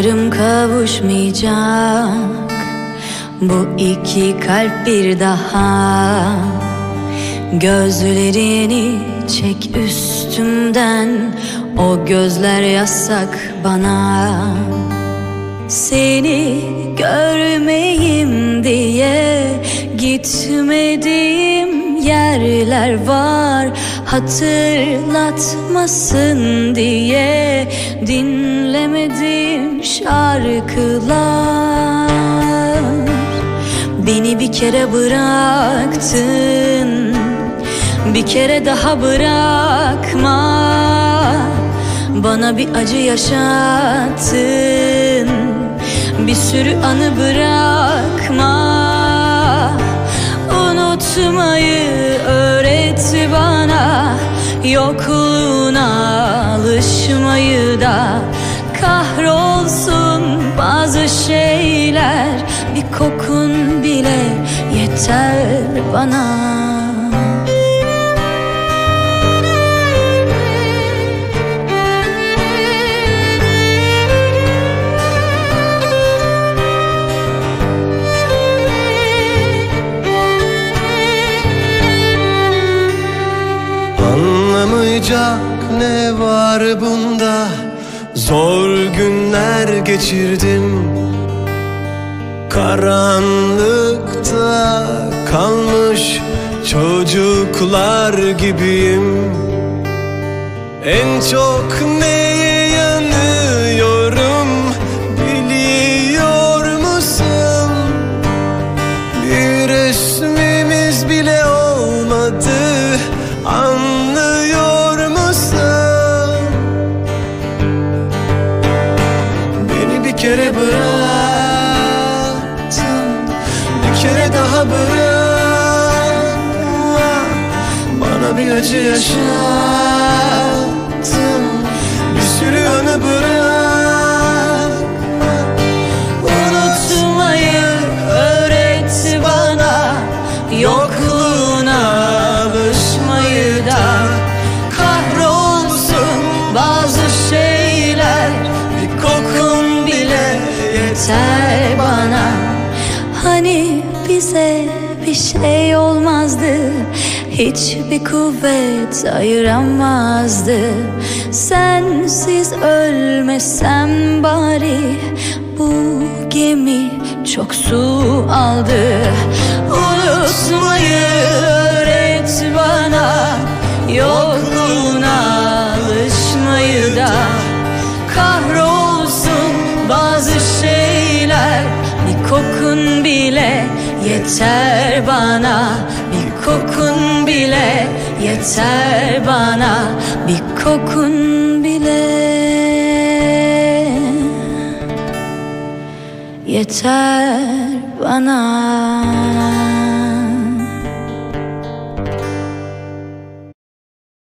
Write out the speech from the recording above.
Yarım kavuşmayacak. Bu iki kalp bir daha. Gözlerini çek üstümden. O gözler yasak bana. Seni görmeyeyim diye Gitmediğim yerler var Hatırlatmasın diye Dinlemediğim şarkılar. Beni bir kere bıraktın Bir kere daha bırakma. Bana bir acı yaşattın Bir sürü anı bırakma. Unutmayı öğret bana Yokluğuna alışmayı da Kahrolsun bazı şeyler. Bir kokun bile yeter bana Anlamayacak ne var bunda? Zor günler geçirdim. Karanlıkta kalmış çocuklar gibiyim. En çok neye yanıyorum biliyor musun? Bir resmimiz bile olmadı kere bıraktın Bir kere daha bırakma. Bana bir acı yaşattın Bir sürü anı bırakma. Unutmayı öğret bana Yokluğuna alışmayı da. Kahrolsun bazı şeyler Bir bile yeter bana. Hani bize bir şey olmazdı Hiçbir kuvvet ayıramazdı. Sensiz ölmesem bari Bu gemi çok su aldı yeter bana Bir kokun bile yeter bana Bir kokun bile. Yeter bana